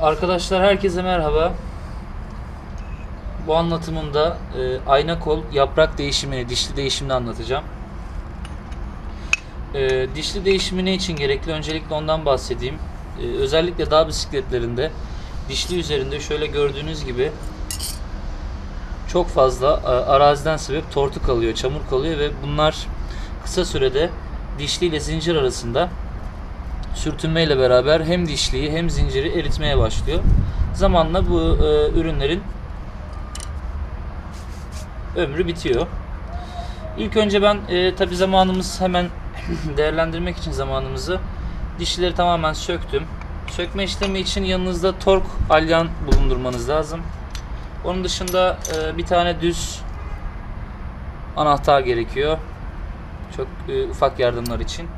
Arkadaşlar herkese merhaba. Bu anlatımımda e, ayna kol yaprak değişimini, dişli değişimini anlatacağım. E, dişli değişimi ne için gerekli? Öncelikle ondan bahsedeyim. E, özellikle dağ bisikletlerinde dişli üzerinde şöyle gördüğünüz gibi çok fazla e, araziden sebep tortu kalıyor, çamur kalıyor ve bunlar kısa sürede dişli ile zincir arasında sürtünmeyle beraber hem dişliyi hem zinciri eritmeye başlıyor. Zamanla bu e, ürünlerin ömrü bitiyor. İlk önce ben e, tabi zamanımız hemen değerlendirmek için zamanımızı dişlileri tamamen söktüm. Sökme işlemi için yanınızda tork alyan bulundurmanız lazım. Onun dışında e, bir tane düz anahtar gerekiyor. Çok e, ufak yardımlar için.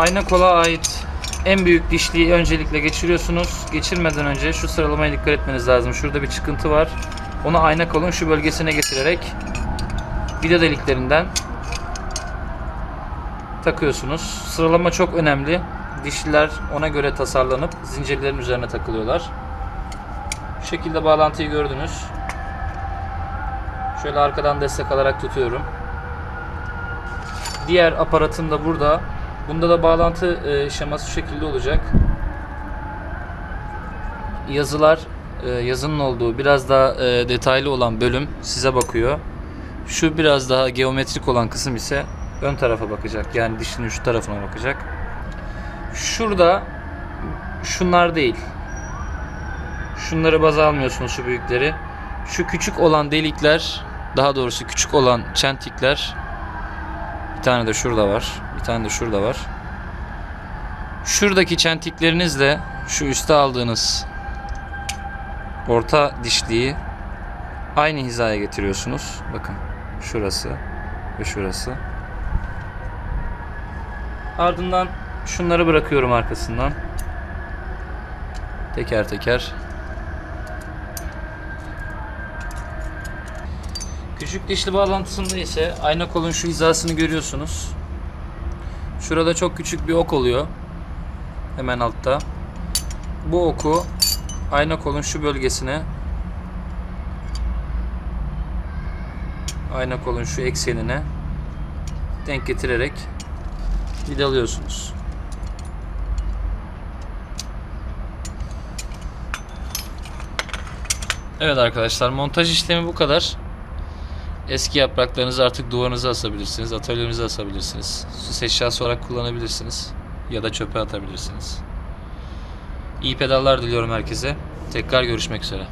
Ayna kola ait en büyük dişliği öncelikle geçiriyorsunuz. Geçirmeden önce şu sıralamaya dikkat etmeniz lazım. Şurada bir çıkıntı var. Onu ayna kolun şu bölgesine getirerek vida deliklerinden takıyorsunuz. Sıralama çok önemli. Dişliler ona göre tasarlanıp zincirlerin üzerine takılıyorlar. Bu şekilde bağlantıyı gördünüz. Şöyle arkadan destek alarak tutuyorum. Diğer aparatım da burada. Bunda da bağlantı e, şeması şu şekilde olacak. Yazılar, e, yazının olduğu biraz daha e, detaylı olan bölüm size bakıyor. Şu biraz daha geometrik olan kısım ise ön tarafa bakacak. Yani dişinin şu tarafına bakacak. Şurada şunlar değil. Şunları baz almıyorsunuz şu büyükleri. Şu küçük olan delikler, daha doğrusu küçük olan çentikler bir tane de şurada var. Bir tane de şurada var. Şuradaki çentiklerinizle şu üste aldığınız orta dişliği aynı hizaya getiriyorsunuz. Bakın şurası ve şurası. Ardından şunları bırakıyorum arkasından. Teker teker. Küçük dişli bağlantısında ise ayna kolun şu hizasını görüyorsunuz. Şurada çok küçük bir ok oluyor. Hemen altta. Bu oku ayna kolun şu bölgesine ayna kolun şu eksenine denk getirerek vidalıyorsunuz. Evet arkadaşlar montaj işlemi bu kadar. Eski yapraklarınızı artık duvarınıza asabilirsiniz, atölyenize asabilirsiniz. Süs eşyası olarak kullanabilirsiniz ya da çöpe atabilirsiniz. İyi pedallar diliyorum herkese. Tekrar görüşmek üzere.